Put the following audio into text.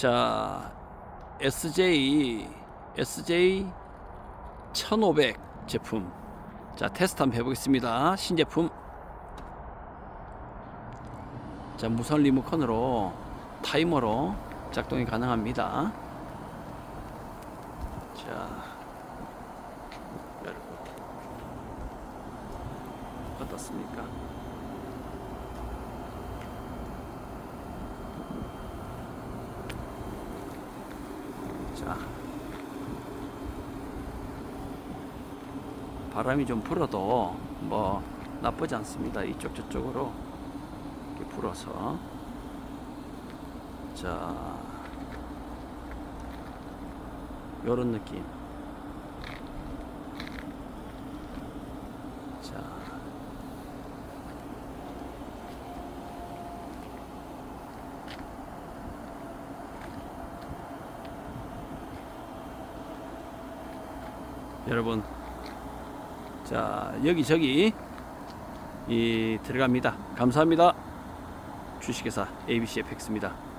자, SJ SJ 1500 제품. 자, 테스트 한번 해 보겠습니다. 신제품. 자, 무선 리모컨으로 타이머로 작동이 가능합니다. 자, 어떻습니까? 자, 바람이 좀 불어도 뭐 나쁘지 않습니다. 이쪽 저쪽으로 이렇게 불어서 자, 요런 느낌. 자, 여러분, 자 여기저기 이 들어갑니다. 감사합니다. 주식회사 ABC FX입니다.